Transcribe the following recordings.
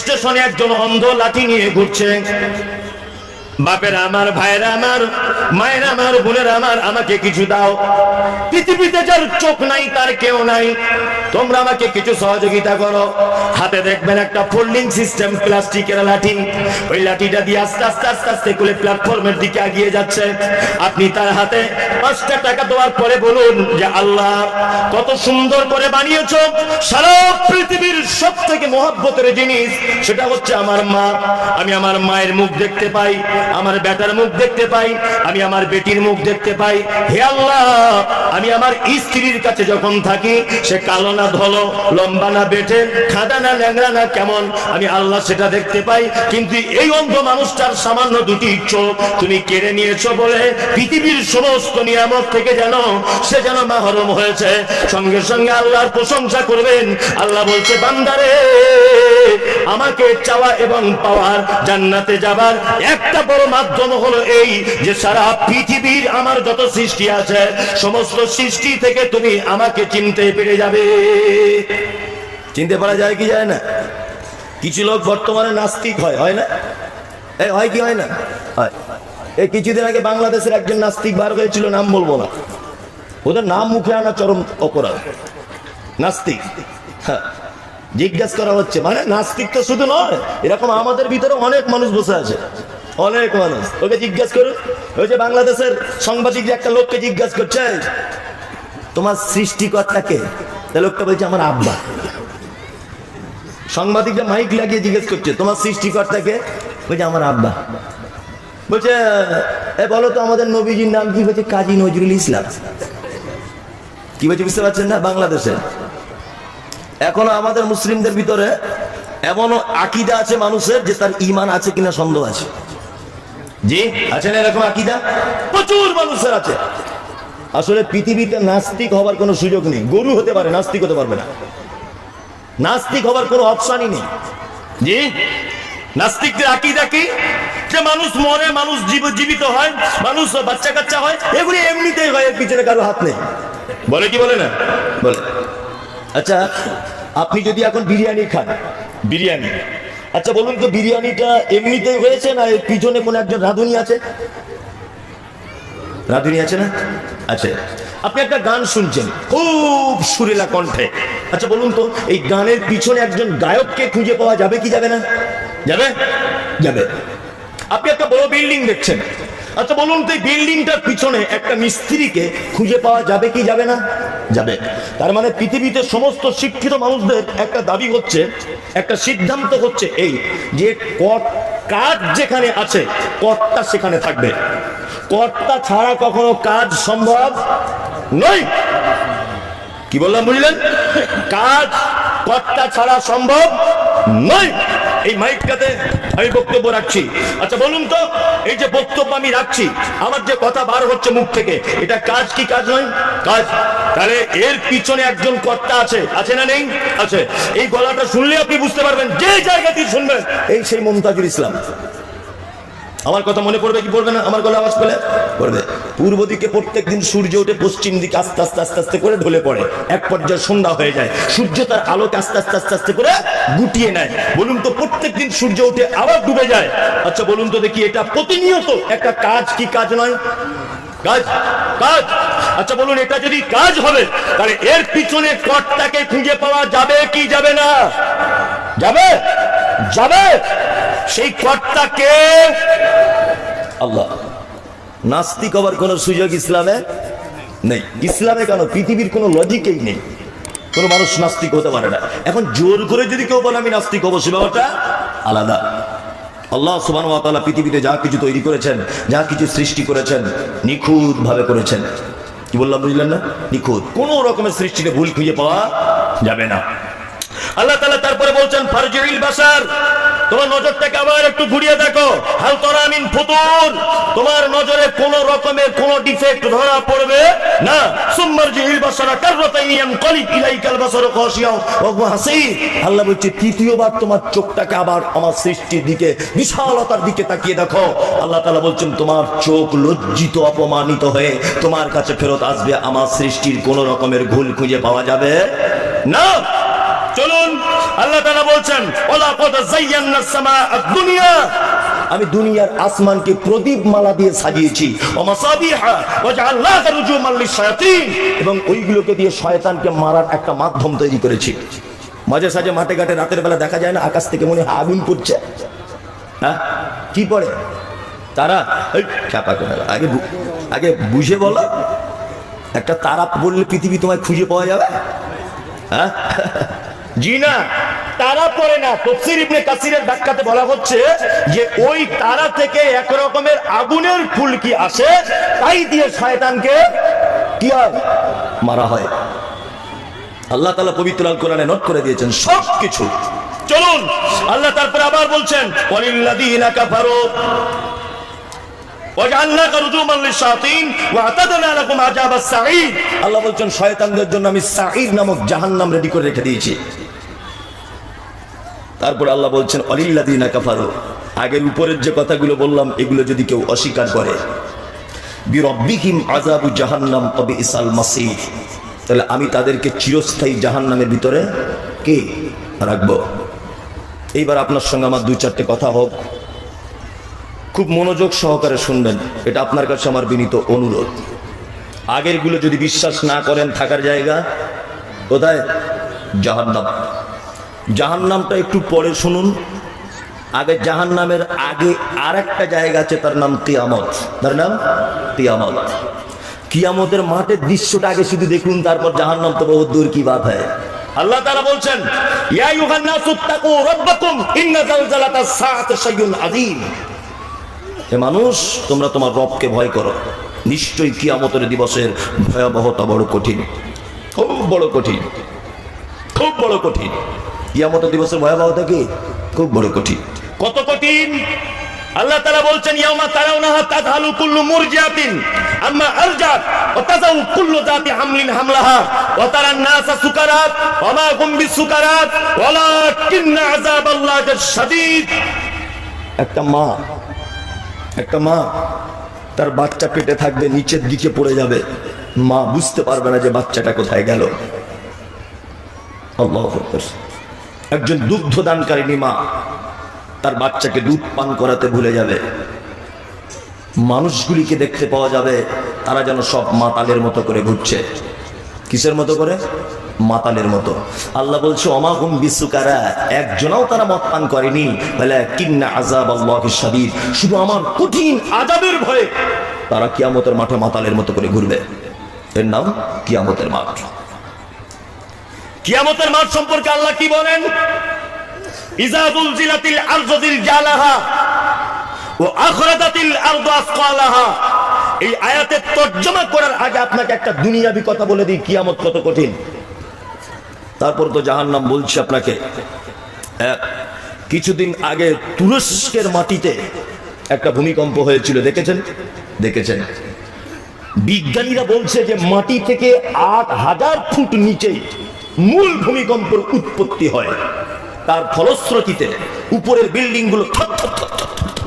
স্টেশনে একজন অন্ধ লাঠি নিয়ে ঘুরছে। বাপের আমার, ভাইয়ের আমার, মায়ের আমার, বোনের আমার, আমাকে কিছু দাও। পৃথিবীতে যার চোখ নাই, তার কেউ নাই। তোমরা আমাকে কিছু সহযোগিতা করো। হাতে দেখবেন একটা ফোল্ডিং সিস্টেম প্লাস্টিকের লাঠি। ওই লাঠিটা দিয়ে আস্তে আস্তে আস্তে আস্তে করে প্ল্যাটফর্মের দিকে এগিয়ে যাচ্ছে। আপনি তার হাতে পাঁচটা টাকা দেওয়ার পরে বলুন যে, আল্লাহ, কত সুন্দর করে বানিয়েছো। সারা পৃথিবীর সব থেকে মহাব্বতের জিনিস, সেটা হচ্ছে আমার মা। আমি আমার মায়ের মুখ দেখতে পাই। আমার বেটার মুখ দেখতে পাই, আমি আমার বেটির মুখ দেখতে পাই। হে আল্লাহ, আমি আমার স্ত্রীর কাছে যখন থাকি, সে কালো না ধলো, লম্বা না বেটে, খাদা না ল্যাংড়া না কেমন, আমি আল্লাহ সেটা দেখতে পাই। কিন্তু এই অন্ধ মানুষটার সামান্য দুটি চোখ তুমি কেড়ে নিয়েছো বলে পৃথিবীর সমস্ত নিয়ামত থেকে যেন সে যেন মাহরম হয়েছে। সঙ্গে সঙ্গে আল্লাহর প্রশংসা করবেন। আল্লাহ বলছে, বান্দারে, আমাকে চাওয়া এবং পাওয়ার জান্নাতে যাবার একটা বড় মাধ্যম হলো এই যে সারা পৃথিবীর আমার যত সৃষ্টি আছে, সমস্ত সৃষ্টি থেকে তুমি আমাকে চিনতে পেরে যাবে। চিনতে পারা যায় কি যায় না? কিছু লোক বর্তমানে নাস্তিক হয় হয় না? এই হয় কি হয় না? হয়। এই কিছুদিন আগে বাংলাদেশের একজন নাস্তিক বার হয়েছিল, নাম বলব না। ওদের নাম মুখে আনা চরম অপরাধ। নাস্তিক। হ্যাঁ। জিজ্ঞাসা করা হচ্ছে মানে নাস্তিক তো শুধু নয়, এরকম আমাদের ভিতরে অনেক মানুষ বসে আছে। অনেক মানুষ। ওকে জিজ্ঞাসা করুন। ওই যে বাংলাদেশের সাংবাদিক যে একটা লোককে জিজ্ঞাসা করছে, তোমার সৃষ্টিকর্তাকে লোকটা বলছে, আমার আব্বা। সাংবাদিকটা মাইক লাগিয়ে জিজ্ঞেস করছে, তোমার সৃষ্টিকর্তাকে বলছে, আমার আব্বা। বলছে, এ বলো তো, আমাদের নবীজির নাম কি? বলছে, কাজী নজরুল ইসলাম। কি বলছে, বুঝতে পারছেন না? বাংলাদেশে। এখনও আমাদের মুসলিমদের ভিতরে এমনও আকিদা আছে মানুষের যে তার ইমান আছে কিনা সন্দেহ আছে। জি, আছে না এরকম আকিদা? প্রচুর মানুষের আছে। আসলে পৃথিবীতে নাস্তিক হবার কোনো সুযোগ নেই। গরু হতে পারে, নাস্তিক হতে পারবে না। নাস্তিক হবার কোনো অপশনই নেই। জি? নাস্তিকদের আকিদা কি? যে মানুষ মরে, মানুষ জীব- জীবিত হয়, মানুষ বাচ্চা কাচ্চা হয়, এগুলি এমনিতেই হয় এর পিছনে কারও হাত নেই। বলে কি বলে না? বলে। আচ্ছা আপনি যদি এখন বিরিয়ানি খান, বিরিয়ানি আচ্ছা বলুন তো, বিরিয়ানিটা এমনিতেই হয়েছে না এর পিছনে কোনো একজন রাঁধুনি আছে? রাঁধুনি আছে না? আচ্ছা আপনি একটা গান শুনছেন, খুব সুরেলা কণ্ঠে। আচ্ছা বলুন তো, এই গানের পিছনে একজন গায়ককে খুঁজে পাওয়া যাবে কি যাবে না? যাবে? যাবে। আপনি একটা বড় বিল্ডিং দেখছেন আচ্ছা বলুন তো এই বিল্ডিংটার পিছনে একটা মিস্ত্রিকে খুঁজে পাওয়া যাবে কি যাবে না? যাবে। তার মানে পৃথিবীতে সমস্ত শিক্ষিত মানুষদের একটা দাবি হচ্ছে, একটা সিদ্ধান্ত হচ্ছে এই যে কট কাজ যেখানে আছে কর্তা সেখানে থাকবে। কর্তা ছাড়া কখনো কাজ সম্ভব নয়। কি বললাম, বুঝলেন? কাজ কর্তা ছাড়া সম্ভব নয়। এই মাইকটাতে আমি বক্তব্য রাখছি। আচ্ছা বলুন তো, এই যে বক্তব্য আমি রাখছি, আমার যে কথা বার হচ্ছে মুখ থেকে, এটা কাজ কি কাজ নয়? কাজ। তাহলে এর পিছনে একজন কর্তা আছে আছে না নেই? আছে। এই গলাটা শুনলে আপনি বুঝতে পারবেন, যে জায়গা শুনবেন, এই সেই মমতাজুল ইসলাম। আমার কথা মনে পড়বে কি পড়বে না? আমার গলা আওয়াজ পেলে পড়বে। পূর্ব দিকে প্রত্যেক দিন সূর্য ওঠে পশ্চিম দিকে আস্তে আস্তে আস্তে আস্তে করে ঢলে পড়ে। এক পর্যায়ে সন্ধ্যা হয়ে যায়। সূর্য তার আলোকে আস্তে আস্তে আস্তে আস্তে করে গুটিয়ে নেয়। বলুন তো, প্রত্যেক দিন সূর্য ওঠে আবার ডুবে যায়? আচ্ছা বলুন তো দেখি, এটা প্রতিনিয়ত একটা কাজ কি কাজ নয়? কাজ? কাজ? আচ্ছা বলুন, এটা যদি কাজ হবে, তাহলে এর পিছনে কর্তাকে খুঁজে পাওয়া যাবে কি যাবে না? যাবে? যাবে? সেই কর্তাকে আল্লাহ। নাস্তিক হবার কোন সুযোগ ইসলামে নেই। ইসলামে কেন? পৃথিবীর কোনো লজিকেই নেই। কোনো মানুষ নাস্তিক হতে পারে না। এখন জোর করে যদি কেউ বলে, আমি নাস্তিক হব সে ব্যাপারটা আলাদা। আল্লাহ সুবান তাআলা পৃথিবীতে যা কিছু তৈরি করেছেন, যা কিছু সৃষ্টি করেছেন নিখুঁত ভাবে করেছেন। কি বললাম, বুঝলেন না? নিখুঁত। কোনো রকমের সৃষ্টিতে ভুল খুঁজে পাওয়া যাবে না। আল্লাহ তাআলা তারপরে বলছেন ফারজিল বাসার, তোমার নজরটাকে আবার একটু ঘুরিয়ে দেখো। হাল তরামিন ফুতুর, তোমার নজরে কোন রকমের কোন ডিফেক্ট ধরা পড়বে না। সুম্মারজিল বাসারা কাররাতাইয়ান কলিব ইলাইকাল বাসারু আল্লাহ বলছে, তৃতীয়বার তোমার চোখটাকে আবার আমার সৃষ্টির দিকে, বিশালতার দিকে তাকিয়ে দেখো। আল্লাহ বলছেন, তোমার চোখ লজ্জিত, অপমানিত হয়ে তোমার কাছে ফেরত আসবে। আমার সৃষ্টির কোন রকমের ভুল খুঁজে পাওয়া যাবে না। চলুন, আল্লাহ তাআলা বলছেন, ওলা কদ আমি দুনিয়ার আসমানকে প্রদীপ মালা দিয়ে সাজিয়েছি। এবং ওইগুলোকে দিয়ে শয়তানকে মারার একটা মাধ্যম তৈরি করেছি। মাঝে সাঝে মাঠে ঘাটে রাতের বেলা দেখা যায় না, আকাশ থেকে মনে হয় আগুন পড়ছে। হ্যাঁ? কি পড়ে? তারা খ্যাপা করে আগে আগে বুঝে বলো, একটা তারা বললে পৃথিবী তোমায় খুঁজে পাওয়া যাবে? হ্যাঁ? জি না, তারা পড়ে না। তফসির ইবনে কাসিরের ব্যাখ্যাতে বলা হচ্ছে যে, ওই তারা থেকে এক রকমের আগুনের ফুলকি আসে, তাই দিয়ে শয়তানকে কি মারা হয়। আল্লাহ তাআলা পবিত্র আল কোরআনে নোট করে দিয়েছেন সব কিছু চলুন, আল্লাহ তারপরে আবার বলছেন, ওয়ালিল্লাযীনা কাফারু। وجعلناك رجوما للشياطين واعتدنا لكم عذاب السعير আল্লাহ বলছেন শয়তানদের জন্য আমি সাঈর নামক জাহান্নাম রেডি করে রেখে দিয়েছি তারপর আল্লাহ বলছেন অলিল্লাদিনা কাফারু আগের উপরের যে কথাগুলো বললাম এগুলো যদি কেউ অস্বীকার করে বিরব্বিহিম আযাবু জাহান্নাম তবে ইসাল মাসির তাহলে আমি তাদেরকে চিরস্থায়ী জাহান্নামের ভিতরে কে রাখবো এইবার আপনার সঙ্গে আমার দুই চারটে কথা হোক খুব মনোযোগ সহকারে শুনবেন। এটা আপনার কাছে আমার বিনীত অনুরোধ। আগেরগুলো যদি বিশ্বাস না করেন থাকার জায়গা, কোথায়? জাহান্নাম। জাহান্নামটা একটু পরে শুনুন। আগে জাহান্নামের আগে আর একটা জায়গা আছে, তার নাম কিয়ামত। তার নাম কিয়ামত। কিয়ামতের মাঠের দৃশ্যটা আগে শুধু দেখুন, তারপর জাহান্নাম তো বহুত দূর কি বাত হয়। আল্লাহ তারা বলছেন হে মানুষ তোমরা তোমার রবকে ভয় করো। নিশ্চয়ই কিয়ামতের দিবসের ভয়াবহতা বড় কঠিন। খুব বড় কঠিন। খুব বড় কঠিন। কিয়ামতের দিবসের ভয়াবহতা কি? খুব বড় কঠিন। কত কঠিন? আল্লাহ তাআলা বলছেন ইয়াউমা তারাউনাহা তাযহালু কুল্লু মুরজিআতিন আম্মা আরজাত ওয়া তাযাউ কুল্লু যাতি হামলিন হামলাহা ওয়া তারান নাসা সুকারাত ওয়া মা হুম বিসুকারাত ওয়ালাকিন্না আযাবাল্লাহি শাদীদ একটা মা একটা মা, তার বাচ্চা পেটে থাকবে, নিচের দিকে পড়ে যাবে। মা বুঝতে পারবে না যে বাচ্চাটা কোথায় গেল। একজন দুগ্ধ দানকারিনী মা, তার বাচ্চাকে দুধ পান করাতে ভুলে যাবে। মানুষগুলিকে দেখতে পাওয়া যাবে, তারা যেন সব মাতালের মতো করে ঘুরছে। কিসের মতো করে? মাতালের মতো। আল্লাহ বলছে অমাহুম বিশ্বকারা একজনাও তারা মত পান করেনি। বলে কিন্না আজাব আল্লাহ সাদিদ শুধু আমার কঠিন আজাবের ভয়ে তারা কিয়ামতের মাঠে মাতালের মতো করে ঘুরবে। এর নাম কিয়ামতের মাঠ। কিয়ামতের মাঠ সম্পর্কে আল্লাহ কি বলেন? ইজাদুল জিলাতিল আরজদিল জালাহা ও আখরাদাতিল আরদু আসকালাহা। এই আয়াতের তর্জমা করার আগে আপনাকে একটা দুনিয়াবি কথা বলে দিই, কিয়ামত কত কঠিন। তারপর তো জাহান্নাম বলছি আপনাকে। কিছুদিন আগে তুরস্কের মাটিতে একটা ভূমিকম্প হয়েছিল, দেখেছেন? দেখেছেন। বিজ্ঞানীরা বলছে যে মাটি থেকে আট হাজার ফুট নিচে মূল ভূমিকম্পের উৎপত্তি হয়। তার ফলশ্রুতিতে উপরের বিল্ডিংগুলো থর থর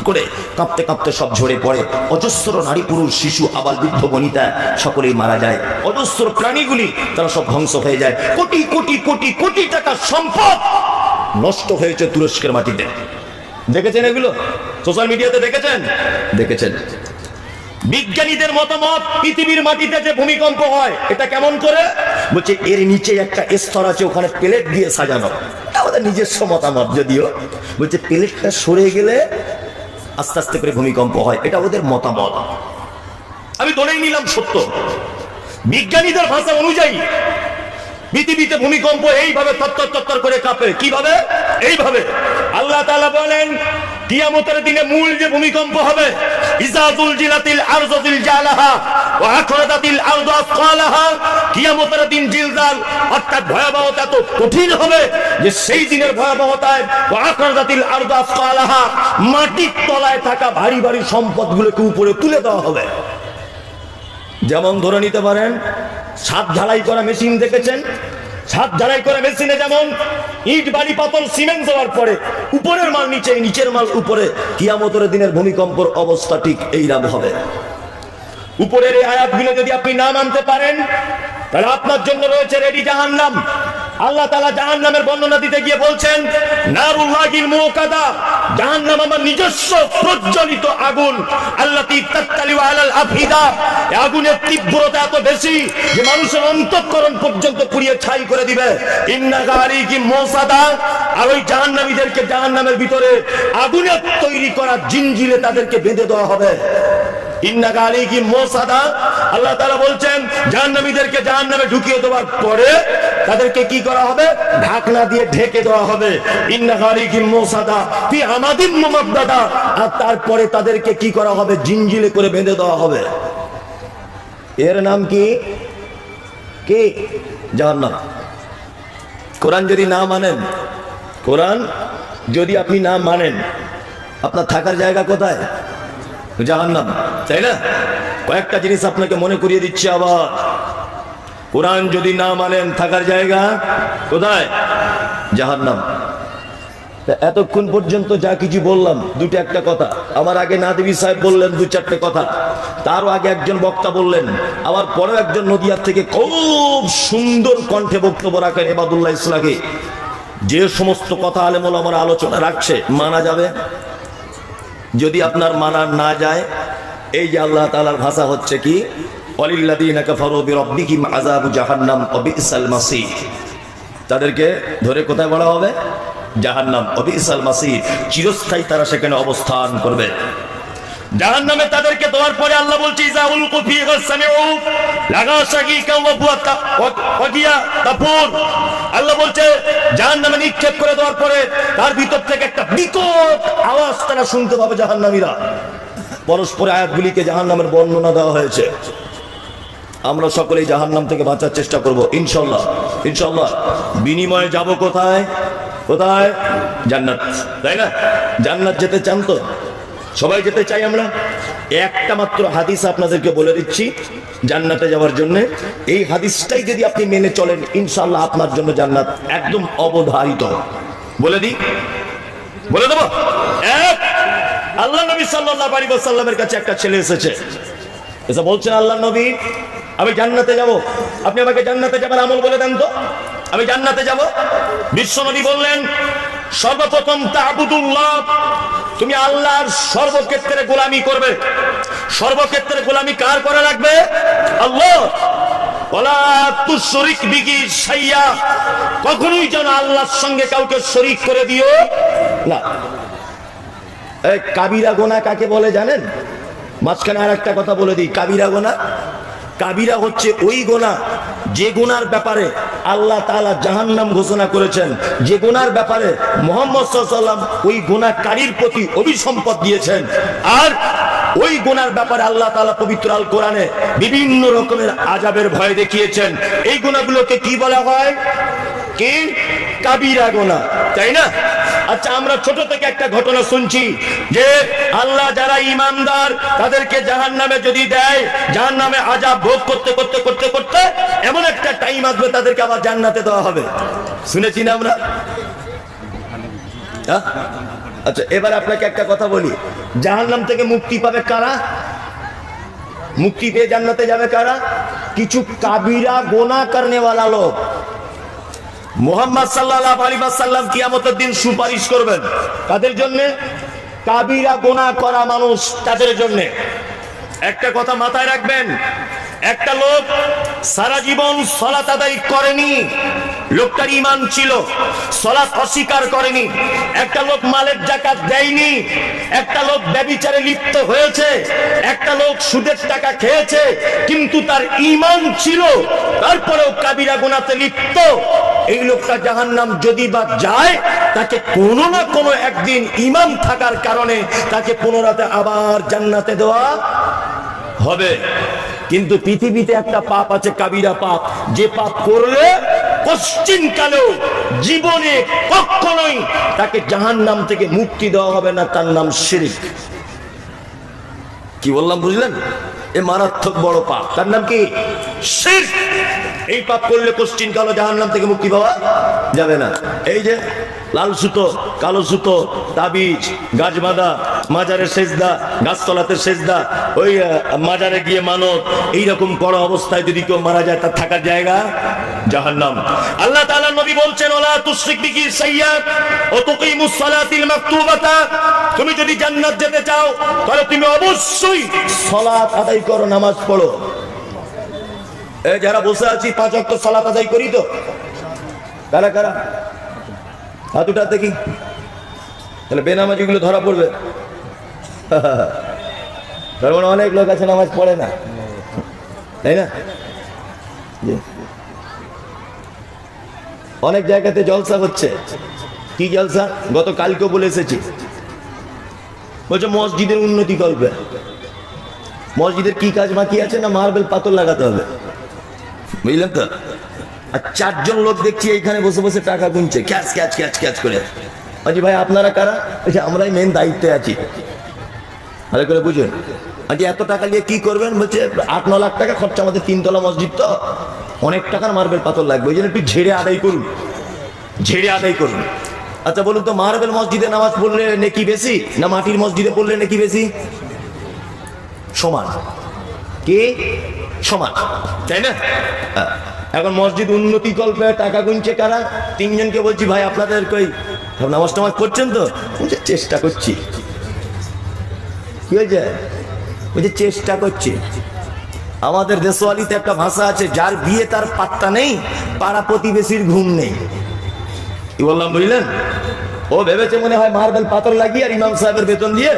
করে কাঁপতে কাঁপতে সব ঝরে পড়ে। অজস্র নারী পুরুষ, শিশু আবার বৃদ্ধ, বনিতা সকলেই মারা যায়। অজস্র প্রাণীগুলি তারা সব ধ্বংস হয়ে যায়। কোটি কোটি কোটি কোটি টাকা সম্পদ নষ্ট হয়েছে তুরস্কের মাটিতে। দেখেছেন এগুলো? সোশ্যাল মিডিয়াতে দেখেছেন? দেখেছেন। বিজ্ঞানীদের মতামত, পৃথিবীর মাটিতে যে ভূমিকম্প হয়, এটা কেমন করে? বলছে, এর নিচে একটা স্তর আছে, ওখানে প্লেট দিয়ে সাজানো। আমাদের নিজস্ব মতামত যদিও। বলছে, প্লেটটা সরে গেলে আস্তে আস্তে করে ভূমিকম্প হয়। এটা ওদের মতামত। আমি ধরেই নিলাম সত্য। বিজ্ঞানীদের ভাষা অনুযায়ী পৃথিবীতে ভূমিকম্প এইভাবে তত্তর তত্তর করে কাঁপে। কীভাবে? এইভাবে। আল্লাহ তাআলা বলেন কিয়ামতের দিনে মূল যে ভূমিকম্প হবে ইজাতুল জিলাতিল আরজাতিল জালাহা ওয়া আখরাদাতিল আরদু আসকালাহা কিয়ামতের দিন জিলজাল অর্থাৎ ভয়াবহতা এত কঠিন হবে যে সেই দিনের ভয়াবহতায় ওয়া আখরাদাতিল আরদু আসকালাহা মাটির তলায় থাকা ভারী ভারী সম্পদগুলোকে উপরে তুলে দেওয়া হবে। যেমন ধরে নিতে পারেন, সাত ঢালাই করা মেশিন দেখেছেন? ছাদ ঢালাই করে মেশিনে যেমন ইট বাড়ি পাতল, সিমেন্ট দেওয়ার পরে উপরের মাল নিচে নিচের মাল উপরে, কিয়ামতের দিনের ভূমিকম্পর অবস্থা ঠিক এইরকম হবে। উপরের এই আয়াতগুলো যদি আপনি না মানতে পারেন, তাহলে আপনার জন্য রয়েছে রেডি জাহান্নাম। আল্লাহ তালা জাহান নামের বর্ণনা দিতে গিয়ে বলছেন, নারুল্লাহিল মুকাদা জাহান নাম আমার নিজস্ব প্রজ্বলিত আগুন। আল্লাহ তাত্তালি আলাল আফিদা। আগুনের তীব্রতা এত বেশি যে মানুষের অন্তঃকরণ পর্যন্ত পুড়িয়ে ছাই করে দিবে। ইন্না গাড়ি কি মোসাদা। আর ওই জাহান্নামীদেরকে জাহান্নামের ভিতরে আগুনের তৈরি করা জিনজিলে তাদেরকে বেঁধে দেওয়া হবে। ইন্না গালি কি মোসাদা। আল্লাহ তাআলা বলছেন, জাহান্নামীদেরকে জাহান্নামে ঢুকিয়ে দেওয়ার পরে তাদেরকে কি করা হবে? ঢাকনা দিয়ে ঢেকে দেওয়া হবে। ইন্না গালি কি মোসাদা, ফি আর তারপরে তাদেরকে কি করা হবে? জিনজিলে করে বেঁধে দেওয়া হবে। এর নাম কি? কি? জাহান্নাম। কোরআন যদি না মানেন, কোরআন যদি আপনি না মানেন, আপনার থাকার জায়গা কোথায়? জাহান্নাম, তাই না? কয়েকটা জিনিস আপনাকে মনে করিয়ে দিচ্ছে আবার। কোরআন যদি না মানেন, থাকার জায়গা কোথায়? জাহান্নাম। এতক্ষণ পর্যন্ত যা কিছু বললাম, দুটো একটা কথা। আমার আগে নাদিবি সাহেব বললেন দু চারটে কথা। তারও আগে একজন বক্তা বললেন, আবার পরেও একজন নদিয়ার থেকে খুব সুন্দর কণ্ঠে বক্তব্য রাখেন এবাদুল্লাহ ইসলাকে যে সমস্ত কথা আলেমল আমার আলোচনা রাখছে, মানা যাবে? যদি আপনার মানার না যায়, এই যে আল্লাহ তালার ভাষা হচ্ছে কি? তাদেরকে ধরে কোথায় বলা হবে? জাহান্নাম। অবিসাল মাসি চিরস্থায়ী তারা সেখানে অবস্থান করবে। জাহান্নামে তাদেরকে দেওয়ার পরে আল্লাহ বলছে আল্লাহ বলছে, জাহান্নামে নিক্ষেপ করে দেওয়ার পরে তার ভিতর থেকে একটা বিকট আওয়াজ তারা শুনতে পাবে জাহান্নামীরা। পরস্পর আয়াতগুলিকে জাহান্নামের বর্ণনা দেওয়া হয়েছে। আমরা সকলেই জাহান্নাম থেকে বাঁচার চেষ্টা করব, ইনশাল্লাহ। ইনশাল্লাহ। বিনিময়ে যাব কোথায়? কোথায়? জান্নাত। তাই না? জান্নাত যেতে চান তো? সবাই যেতে চাই আমরা? একটা মাত্র হাদিস আপনাদেরকে বলে দিচ্ছি জান্নাতে যাওয়ার জন্য। এই হাদিসটাই যদি আপনি মেনে চলেন ইনশাল্লাহ আপনার জন্য জান্নাত একদম অবধারিত। বলে দিই। বলে দেবো? এক। আল্লাহ নবী সাল্লাল্লাহু আলাইহি ওয়াসাল্লামের কাছে একটা ছেলে এসেছে। এসে বলছেন আল্লাহ নবী, আমি জান্নাতে যাব। আপনি আমাকে জান্নাতে যাবার আমল বলে দেন তো। আমি জান্নাতে যাব। বিশ্ব নবী বললেন সর্বপ্রথম তাবুদুল্লাহ, তুমি আল্লাহর সর্বক্ষেত্রে গোলামি করবে। সর্বক্ষেত্রে গোলামি কার করা লাগবে আল্লাহ। কখনোই যেন আল্লাহর সঙ্গে কাউকে শরিক করে দিও না। কাবিরা গোনা কাকে বলে জানেন? মাঝখানে আর একটা কথা বলে দিই, কাবিরা গোনা। কাবিরা হচ্ছে ওই গোনা, যে গোনার ব্যাপারে আল্লাহ তাআলা জাহান্নাম ঘোষণা করেছেন, যে গোনার ব্যাপারে মোহাম্মদ সাল্লাম ওই গোনাকারীর প্রতি অভিসম্পদ দিয়েছেন। আর ওই গোনার ব্যাপারে আল্লাহ তালা পবিত্র আল কোরআনে বিভিন্ন রকমের আজাবের ভয় দেখিয়েছেন। এই গোনাগুলোকে কি বলা হয়? কি? কাবিরা গোনা, তাই না? আচ্ছা আমরা ছোট থেকে একটা ঘটনা শুনছি যে আল্লাহ যারা ইমানদার, তাদেরকে জাহান নামে যদি দেয় জাহান নামে আজাব ভোগ করতে করতে করতে করতে এমন একটা টাইম আসবে তাদেরকে আবার জান্নাতে দেওয়া হবে। শুনেছি না আমরা? হ্যাঁ? আচ্ছা এবার আপনাকে একটা কথা বলি। জাহান্নাম থেকে মুক্তি পাবে কারা? মুক্তি পেয়ে জান্নাতে যাবে কারা? কিছু কাবিরা গোনা করনেওয়ালা লোক। মোহাম্মদ সাল্লাহ আলী সাল্লাম কিয়ামতের দিন সুপারিশ করবেন। তাদের জন্য? কাবিরা গোনা করা মানুষ তাদের জন্য? একটা কথা মাথায় রাখবেন একটা লোক সারা জীবন সলাত আদায় করেনি। লোকটার ইমান ছিল, সলাৎ অস্বীকার করেনি। একটা লোক মালের জাকাত দেয়নি, একটা লোক ব্যবিচারে লিপ্ত হয়েছে, একটা লোক সুদের টাকা খেয়েছে, কিন্তু তার ইমান ছিল, তারপরেও কাবিরা গোনাতে লিপ্ত। এই লোকটা জাহান নাম যদি বা যায়, তাকে কোনো না কোনো একদিন ইমাম থাকার কারণে তাকে পুনরাতে আবার জান্নাতে দেওয়া হবে। কিন্তু পৃথিবীতে একটা পাপ আছে, কাবিরা পাপ। যে পাপ করলে পশ্চিম কালেও জীবনে কখনোই তাকে জাহান্নাম থেকে মুক্তি দেওয়া হবে না, তার নাম শিরিক। কি বললাম, বুঝলেন? এ মারাত্মক বড় পাপ। তার নাম কি? শিরক। এই পাপ করলে কোশ্চিন কালো জাহান্নাম থেকে মুক্তি পাওয়া যাবে না। এই যে লাল সুতো, কালো সুতো, তাবিজ গাছ বাঁধা মাজারের সেজদা, গাছতলাতে সেজদা, ওই মাজারে গিয়ে মানত। এইরকম করা অবস্থায় যদি কেউ মারা যায়, তার থাকার জায়গা জাহান্নাম। আল্লাহ নবী বলছেন তুমি যদি যেতে চাও, তাহলে তুমি অবশ্যই করো, নামাজ পড়ো। যারা বসে আছি, পাঁচ ওয়াক্ত সালাত আদায় করি তো? কারা? হাত উঠা দেখি। তাহলে বেনামাজিগুলো ধরা পড়বে। তার মানে অনেক লোক আছে, নামাজ পড়ে না। তাই না? অনেক জায়গাতে জলসা হচ্ছে। কি জলসা? গত কালকেও বলে এসেছি। বলছে, মসজিদের উন্নতি করবে। মসজিদের কি কাজ বাকি আছে না মার্বেল পাথর লাগাতে হবে? বুঝলেন তো? আর চারজন লোক দেখছি এইখানে বসে বসে টাকা গুনছে। ক্যাচ ক্যাচ ক্যাচ ক্যাচ করে। বলছি ভাই, আপনারা কারা? বলছে আমরাই মেন দায়িত্বে আছি। ভালো করে বুঝুন। আজকে এত টাকা নিয়ে কি করবেন? বলছে, আট, ন লাখ টাকা খরচা আমাদের তিনতলা মসজিদ তো। অনেক টাকার মার্বেল পাথর লাগবে। ওই জন্য একটু ঝেড়ে আদায় করুন। ঝেড়ে আদায় করুন। আচ্ছা বলুন তো, মার্বেল মসজিদে নামাজ পড়লে নেকি বেশি? না মাটির মসজিদে পড়লে নেকি বেশি? সমান। কে? সমান। তাই না? হ্যাঁ। এখন মসজিদ উন্নতি কল্পে টাকা গুনছে কারা? তিনজনকে বলছি ভাই আপনাদের কই নামাজ টামাজ করছেন তো? বলছে, চেষ্টা করছি। কি হয়েছে? বলছে চেষ্টা করছি। আমাদের দেশওয়ালিতে একটা ভাষা আছে যার বিয়ে তার পাত্তা নেই পাড়া প্রতিবেশীর ঘুম নেই। কি বললাম বুঝলেন? ও ভেবেছে মনে হয় মার্বেল পাথর লাগিয়ে আর ইমাম সাহেবের বেতন দিয়ে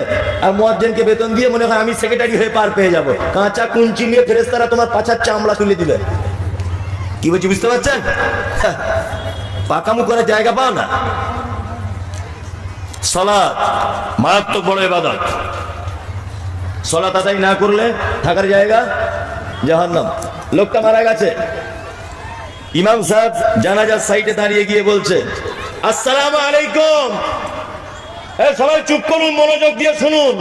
আর মোয়াজ্জেনকে বেতন দিয়ে মনে হয় আমি সেক্রেটারি হয়ে পার পেয়ে যাব। কাঁচা কুঞ্চি নিয়ে ফেরেস্তারা তোমার পাছার চামড়া তুলে দিবে। কি বলছি বুঝতে পারছেন? হ্যাঁ, পাকামু করার জায়গা পাও না। সলাৎ মারাত্মক বড় এবাদত সলাৎ আদায় না করলে থাকার জায়গা জাহান্নাম। লোকটা মারা গেছে। ইমাম সাহেব জানাজার সাইডে দাঁড়িয়ে গিয়ে বলছে আসসালাম আলাইকুম। সবাই চুপ করুন মনোযোগ দিয়ে শুনুন।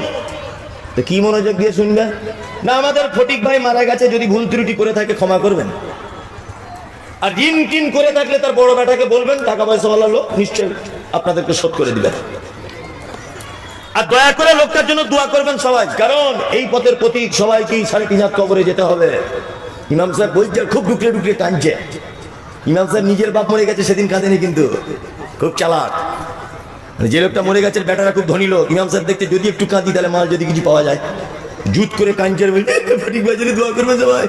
কি মনোযোগ দিয়ে শুনবে? না আমাদের ফটিক ভাই মারা গেছে যদি ভুল ত্রুটি করে থাকে ক্ষমা করবেন। আর ঋণ টিন করে থাকলে তার বড় বেটাকে বলবেন, টাকা পয়সা ভালো লোক নিশ্চয়ই আপনাদেরকে শোধ করে দিবেন আর দয়া করে লোকটার জন্য দোয়া করবেন সবাই, কারণ এই পথের প্রতীক সবাইকেই সাড়ে তিন হাত কবরে যেতে হবে। ইমাম সাহেব বলছে খুব ডুকলে ডুকলে টানছে ইমাম সাহেব নিজের বাপ মরে গেছে, সেদিন কাঁদেনি কিন্তু। খুব চালাক। মানে যে লোকটা মরে গেছে, বেটারা খুব ধনী লোক। ইমাম সাহেব দেখতে যদি একটু কাঁদি, তাহলে মাল যদি কিছু পাওয়া যায়। জুত করে বলছে ফটিক যদি দোয়া করবেন সবাই।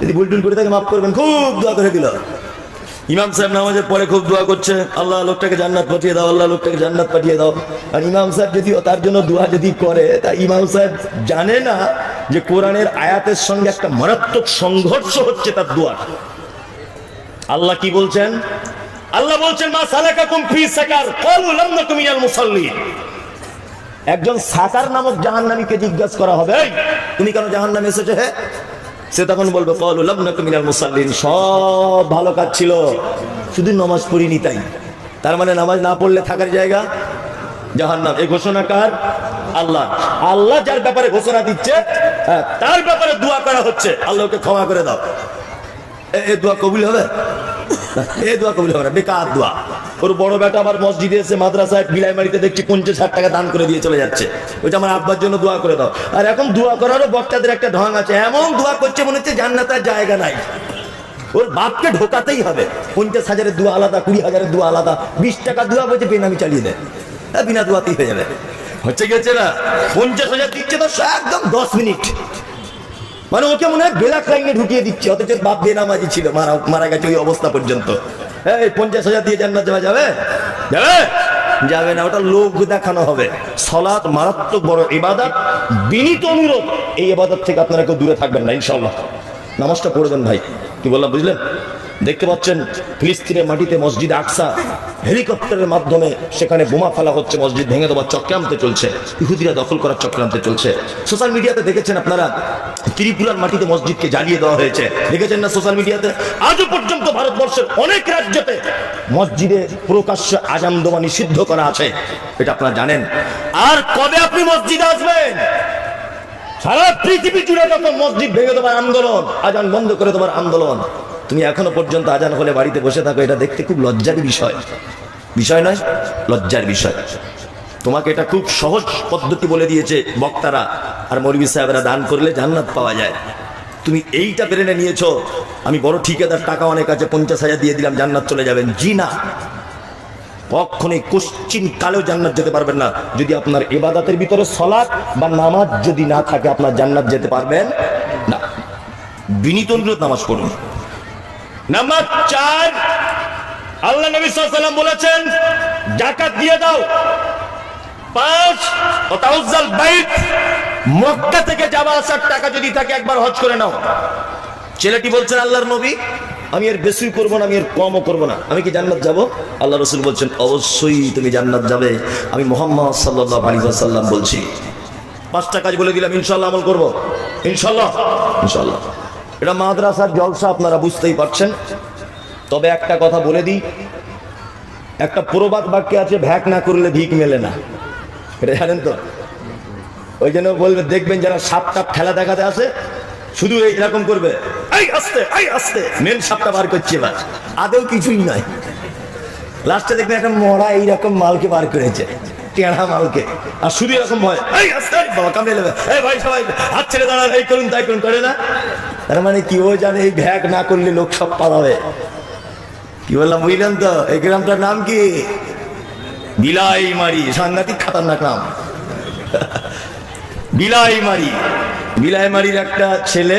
যদি ভুল টুল করে থাকে, মাফ করবেন, খুব দোয়া করে দিল। ইমাম সাহেব নামাজের পরে খুব দোয়া করছে, আল্লাহ লোকটাকে জান্নাত পাঠিয়ে দাও, আল্লাহ লোকটাকে জান্নাত পাঠিয়ে দাও। আর ইমাম সাহেব যদি তার জন্য দোয়া যদি করে, তা ইমাম সাহেব জানে না যে কোরআনের আয়াতের সঙ্গে একটা মারাত্মক সংঘর্ষ হচ্ছে তার দোয়ার। আল্লাহ কি বলছেন? আল্লাহ বলছেন, মা সালাকাকুম ফি সাকার ক্বালু লাম নাকু মিনাল মুসাল্লিন। একজন সাকার নামক জাহান্নামীকে জিজ্ঞাসা করা হবে তুমি কেন জাহান্নামে এসেছ হে? সে তখন বলবে মুসাল্লিন। সব ভালো কাজ ছিল শুধু নামাজ পড়িনি তাই। তার মানে নামাজ না পড়লে থাকার জায়গা? জাহান্নাম। এই ঘোষণা কার? আল্লাহ। আল্লাহ যার ব্যাপারে ঘোষণা দিচ্ছে হ্যাঁ, তার ব্যাপারে দোয়া করা হচ্ছে। আল্লাহকে ক্ষমা করে দাও। এ- এ দোয়া কবুল হবে? না, এ দোয়া কবুল হবে না বেকার দোয়া। ওর বড় বেটা আবার মসজিদে এসে মাদ্রাসায় বিলাইমারিতে দেখছি পঞ্চাশ ষাট টাকা দান করে দিয়ে চলে যাচ্ছে। ওইটা আমার আব্বার জন্য দোয়া করে দাও। আর এখন দোয়া করারও বক্তাদের একটা ঢং আছে। এমন দোয়া করছে মনে হচ্ছে জান্নাতের জায়গা নাই। ওর বাপকে ঢোকাতেই হবে। পঞ্চাশ হাজারের দোয়া আলাদা কুড়ি হাজারের দোয়া আলাদা বিশ টাকা দোয়া বলছে বেনামি চালিয়ে দেয় বিনা দোয়াতেই হয়ে যাবে। হচ্ছে গেছে না? পঞ্চাশ হাজার দিচ্ছে তো একদম দশ মিনিট। মানে ওকে মনে হয় বেলা লাইনে ঢুকিয়ে দিচ্ছে, অথচ বাপ বেনামাজি ছিল, মারা মারা গেছে ওই অবস্থা পর্যন্ত। এই পঞ্চাশ হাজার দিয়ে জান্নাত যাওয়া যাবে? যাবে? যাবে না, ওটা লোক দেখানো হবে। সলাৎ মারাত্মক বড় ইবাদত, বিনীত অনুরোধ। এই ইবাদত থেকে আপনারা কেউ দূরে থাকবেন না ইনশাল্লাহ নামাজটা পড়বেন ভাই। কি বললাম, বুঝলেন? দেখতে পাচ্ছেন, ফিলিস্তিনের মাটিতে মসজিদ আকসা, হেলিকপ্টারের মাধ্যমে সেখানে বোমা ফেলা হচ্ছে, মসজিদ ভেঙে দেওয়ার চক্রান্ত চলছে, ইহুদিরা দখল করার চক্রান্ত চলছে। সোশ্যাল মিডিয়াতে দেখেছেন আপনারা, ত্রিপুরার মাটিতে মসজিদকে জ্বালিয়ে দেওয়া হয়েছে। দেখেছেন না সোশ্যাল মিডিয়াতে? আজও পর্যন্ত ভারতবর্ষের অনেক রাজ্যতে মসজিদে প্রকাশ্যে আজান দেওয়া নিষিদ্ধ করা আছে, এটা আপনারা জানেন। আর কবে আপনি মসজিদে আসবেন? সারা পৃথিবী জুড়ে যখন মসজিদ ভেঙে দেবার আন্দোলন, আজান বন্ধ করে দেবার আন্দোলন তুমি এখনও পর্যন্ত আজান হলে বাড়িতে বসে থাকো, এটা দেখতে খুব লজ্জার বিষয়। বিষয় নয়, লজ্জার বিষয়। তোমাকে এটা খুব সহজ পদ্ধতি বলে দিয়েছে বক্তারা আর মৌলবী সাহেবরা, দান করলে জান্নাত পাওয়া যায়। তুমি এইটা বেরেনে নিয়েছো, আমি বড় ঠিকাদার, টাকা অনেক আছে, পঞ্চাশ হাজার দিয়ে দিলাম, জান্নাত চলে যাবেন। জি না। কখনই কোশ্চিন কালেও জান্নাত যেতে পারবেন না। যদি আপনার এবাদাতের ভিতরে সলাৎ বা নামাজ যদি না থাকে, আপনার জান্নাত যেতে পারবেন না। বিনীত অনুরোধ, নামাজ পড়ুন। নাম্বার চার। আল্লাহ নবী সাল্লাম বলেছেন, জাকাত দিয়ে দাও। পাঁচ তাউজ্জাল বাইত। মক্কা থেকে যাওয়া আসার টাকা যদি থাকে, একবার হজ করে নাও। ছেলেটি বলছেন, আল্লাহর নবী, আমি এর বেশি করব না, আমি এর কমও করব না। আমি কি জান্নাত যাব? আল্লাহ রসুল বলছেন, অবশ্যই তুমি জান্নাত যাবে। আমি মোহাম্মদ সাল্লাহ আলী সাল্লাম বলছি। পাঁচটা কাজ বলে দিলাম ইনশাল্লাহ আমল করব। ইনশাল্লাহ ইনশাল্লাহ এটা মাদ্রাসার জলসা আপনারা বুঝতেই পারছেন। তবে একটা কথা বলে দিই, একটা প্রবাদ বাক্য আছে, ভ্যাক না করলে ভিক মেলে না। এটা জানেন তো? ওই জন্য বলবে, দেখবেন যারা সাপ টাপ খেলা দেখাতে আসে, শুধু এইরকম করবে, এই, আস্তে এই, আস্তে, মেন সাপটা বার করছে এবার। আদেও কিছুই নয়। লাস্টে দেখবেন একটা মরা এইরকম মালকে বার করেছে। টেঁড়া মালকে। আর শুধু এরকম ভয়। কামড়ে নেবে এই, ভাই, সবাই, হাত ছেড়ে দাঁড়ান। এই করুন, তাই করুন, করে না। তার মানে কি ও জানে এই ভ্যাক না করলে লোক সব পালাবে। কি বললাম, বুঝলেন তো? এই গ্রামটার নাম কি? বিলাই মারি সাংঘাতিক খাতারনাক নাম। বিলাই মারি বিলাই মারির একটা ছেলে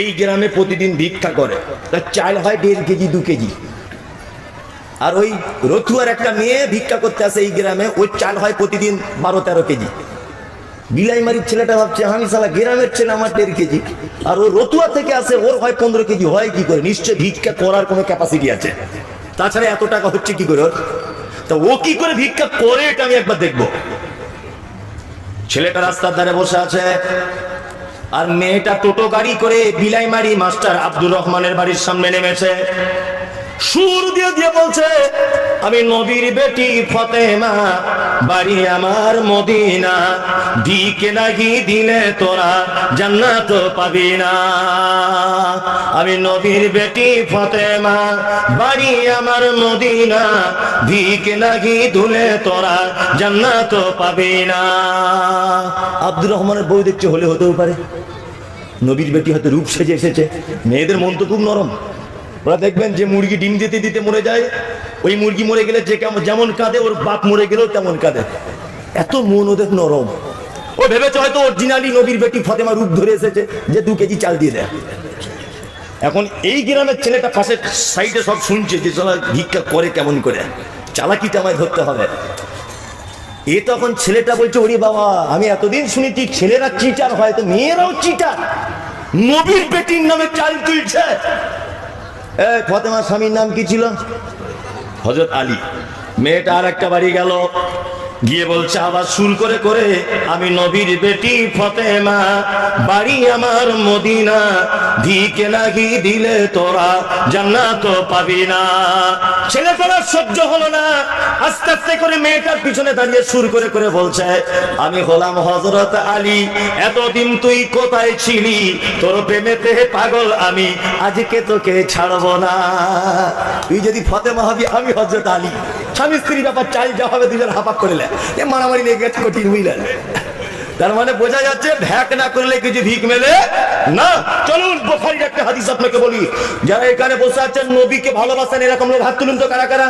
এই গ্রামে প্রতিদিন ভিক্ষা করে। তার চাল হয় দেড় কেজি, দু কেজি। আর ওই রথুয়ার একটা মেয়ে ভিক্ষা করতে আসে এই গ্রামে ওই চাল হয় প্রতিদিন বারো তেরো কেজি। বিলাইমারির ছেলেটা ভাবছে, আমি সালা গ্রামের ছেলে, আমার দেড় কেজি। আর ও রতুয়া থেকে আসে, ওর হয় পনেরো কেজি, হয় কি করে? নিশ্চয় ভিক্ষা করার কোনো ক্যাপাসিটি আছে। তাছাড়া এত টাকা হচ্ছে কি করে তা ও কি করে ভিক্ষা করে, এটা আমি একবার দেখব। ছেলেটা রাস্তার ধারে বসে আছে, আর মেয়েটা টোটো গাড়ি করে বিলাইমারি মাস্টার আব্দুর রহমানের বাড়ির সামনে নেমেছে। সুর দিয়ে দিয়ে বলছে, আমি নবীর বেটি ফতেমা, বাড়ি আমার মদিনা। দিকে নাহি দিলে তোরা জান্নাত পাবি না। আমি নবীর বেটি ফতেমা, বাড়ি আমার মদিনা। দিকে নাহি দুলে তোরা জান্নাত পাবি না। আব্দুর রহমানের বউ দেখছে হলে হতেও পারে। নবীর বেটি হয়তো রূপ সেজে এসেছে। মেয়েদের মন তো খুব নরম। ওরা দেখবেন যে মুরগি ডিম দিতে দিতে মরে যায়। ওই মুরগি মরে গেলে যে কেমন, যেমন কাঁদে, ওর বাপ মরে গেলেও তেমন কাঁদে। এত মন ওদের নরম। ও ভেবেছে হয়তো অরিজিনালি নবীর বেটি ফতেমা রূপ ধরে এসেছে, যে দু কেজি চাল দিয়ে দেয়। এখন এই গ্রামের ছেলেটা পাশে সাইডে সব শুনছে যে চলা ভিক্ষা করে কেমন করে। চালাকিটা আমায় ধরতে হবে। এ তখন ছেলেটা বলছে, ওরে বাবা, আমি এতদিন শুনেছি ছেলেরা চিটার হয়, তো মেয়েরাও চিটার নবীর বেটির নামে চাল তুলছে। এ ফতেমা স্বামীর নাম কি ছিল? হজরত আলী। মেয়েটা আর একটা বাড়ি গেল। গিয়ে বলছে, আবার সুর করে করে আমি নবীর বেটি ফতেমা, বাড়ি আমার মদিনা ভিকে নাকি দিলে তোরা জান্নাত পাবি না। ছেলে তোরা সহ্য হলো না। আস্তে আস্তে করে মেয়েটার পিছনে দাঁড়িয়ে সুর করে করে বলছে, আমি হলাম হজরত আলী, এতদিন তুই কোথায় ছিলি? তোর প্রেমেতে পাগল আমি, আজকে তোকে ছাড়বো না। তুই যদি ফতেমা হবি, আমি হজরত আলী। স্বামী স্ত্রী ব্যাপার চাই যা হবে দুজন হাপাক করে মারামারি লেগে গেছে কঠিন বুঝলেন তার মানে বোঝা যাচ্ছে ভ্যাক না করলে কিছু ভিক মেলে না। চলুন, বোখারির একটা হাদিস আপনাকে বলি। যারা এখানে বসে আছেন, নবীকে ভালোবাসেন, এরকম লোক হাত তুলুন তো কারা কারা?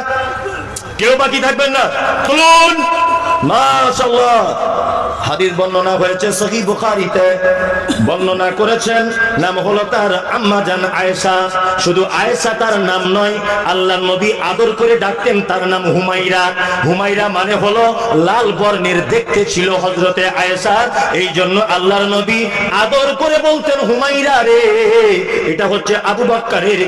কেউ বাকি থাকবেন না? তুলুন! মাশাআল্লাহ! হাদিস বর্ণনা হয়েছে সহি বুখারীতে। বর্ণনা করেছেন, নাম হলো তার আম্মা জান আয়েশা। শুধু আয়েশা তার নাম নয় আল্লাহ নবী আদর করে ডাকতেন তার নাম হুমাইরা হুমাইরা মানে হলো লাল বর্ণের দেখতে ছিল হজরতে আয়েশা। এই জন্য আল্লাহর নবী আদর করে বলতেন হুমাইরা রে, এটা হচ্ছে আবু বক্কারের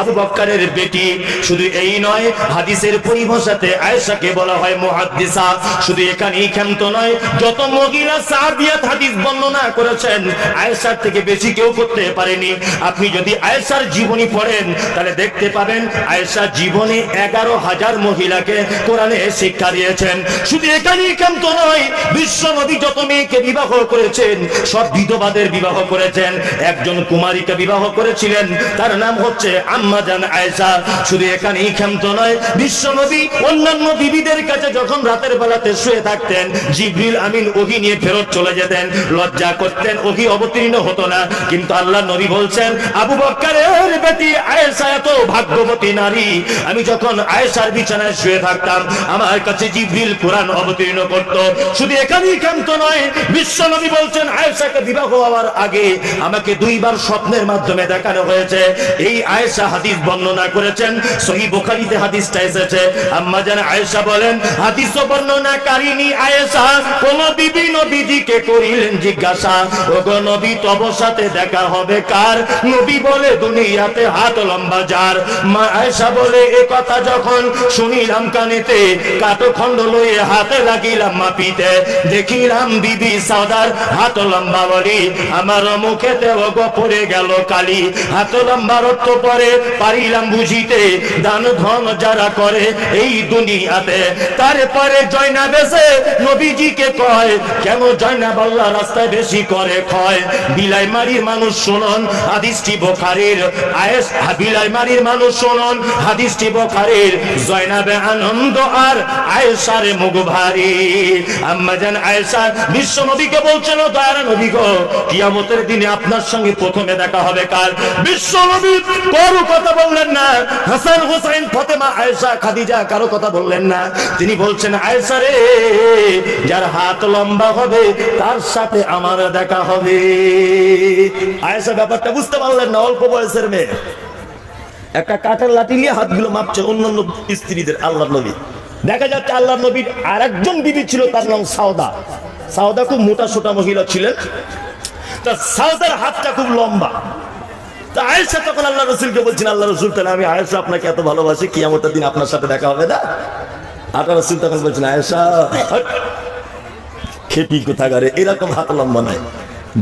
আবু বক্কারের বেটি। শুধু এই নয়, হাদিসের পরিভাষাতে আয়েশাকে বলা হয় মুহাদ্দিসা। শুধু এখানেই ক্ষান্ত নয়, যত মহিলা সাহাবিয়াত হাদিস বর্ণনা করেছেন, আয়েশার থেকে বেশি কেউ করতে পারেনি। আপনি যদি আয়েশার জীবনী পড়েন, তাহলে দেখতে পাবেন আয়েশা জীবনে এগারো হাজার মহিলাকে কোরআনে শিক্ষা দিয়েছেন। শুধু এখানেই কেমত নয়, বিশ্ব নবী যত মেয়েকে বিবাহ করেছেন, সব বিধবাদের বিবাহ করেছেন। একজন কুমারীকে বিবাহ করেছিলেন, তার নাম হচ্ছে আম্মা জান আয়েশা। শুধু এখানেই ক্ষান্ত নয়, বিশ্ব নবী অন্যান্য বিবিদের কাছে যখন রাতের বেলাতে শুয়ে থাকতেন, জিবরিল আমিন ওহি নিয়ে ফেরত চলে যেতেন। লজ্জা করতেন, ওহি অবতীর্ণ হতো না। কিন্তু আল্লাহ নবী বলছেন, আবু বক্কারের বেটি আয়েশা এত ভাগ্যবতী নারী। আমি যখন আয়েশার বিছানায় শুয়ে থাকতাম, আমার কাছে জিবরিল কোরআন অবতীর্ণ করত। শুধু এখানেই ক্ষান্ত নয়, বিশ্ব নবী বলছেন, আয়েশাকে বিবাহ হওয়ার আগে আমাকে দুইবার স্বপ্নের মাধ্যমে দেখানো হয়েছে। এই আয়েশা হাদিস বর্ণনা করেছেন, সহি বুখারীতে হাদিসটা এসেছে। আম্মা জান আয়েশা বলেন হাদিস বর্ণনা বর্ণনাকারিনী আয়েশা, কোন বিবি নবীজিকে করিলেন জিজ্ঞাসা, ওগো নবী, তব সাথে দেখা হবে কার? নবী বলে, দুনিয়াতে হাত লম্বা যার। মা আয়েশা বলে, এ কথা যখন শুনিলাম কানেতে, কাটো খণ্ড লয়ে হাতে লাগিলাম মাপিতে। দেখিলাম বিবি সাদার হাত লম্বা বলি, আমার মুখেতে ওগো পড়ে গেল কালি। হাত লম্বা অর্থ পরে পারিলাম বুঝিতে, দান ধন যারা করে এই দুনিয়াতে। তারপরে জয়না বেসে নবীজিকে কয় কেন জয়না বাল্লা রাস্তায় বেশি করে ক্ষয়? বিলাই মারির মানুষ শুনন, হাদিসটি বোখারির আয়েস বিলাই মারির মানুষ শুনন, হাদিসটি বোখারির জয়নাবে আনন্দ আর আয়েশারে মুখ ভারী। আম্মা জান আয়েশা, বিশ্ব নবীকে বলছেন, ও দয়ার নবী গো, কিয়ামতের দিনে আপনার সঙ্গে প্রথমে দেখা হবে কার? বিশ্ব নবী কারও কথা বললেন না, হাসান হোসেন ফতেমা, আয়েশা, খাদিজা কারও কথা বললেন না। তিনি বলছেন, আয়েশা রে, যার হাত লম্বা হবে, তার সাথে আমার দেখা হবে। আয়েশা, ব্যাপারটা বুঝতে পারলেন না, অল্প বয়সের মেয়ে। একটা কাঠের লাঠি নিয়ে হাতগুলো মাপছে অন্যান্য স্ত্রীদের আল্লাহ নবী। দেখা যাচ্ছে আল্লাহ নবীর আর একজন বিবি ছিল, তার নাম সাউদা সাউদা খুব মোটা সোটা মহিলা ছিলেন। তা সাউদার হাতটা খুব লম্বা। তা আয়েশা তখন আল্লাহ রসুলকে বলছেন আল্লাহ রসুল, তাহলে আমি আয়েশা আপনাকে এত ভালোবাসি, কিয়ামতের দিন আপনার সাথে দেখা হবে না? আল্লাহ রসুল তখন বলছেন, আয়েশা হট। খেপি কোথাগারে এরকম হাত লম্বা নয়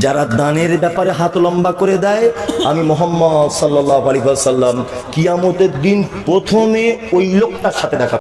যারা দানের ব্যাপারে হাত লম্বা করে দেয়, আমি মোহাম্মদ সাল্লাহ আলী সাল্লাম কিয়ামতের দিন প্রথমে ওই লোকটার সাথে দেখা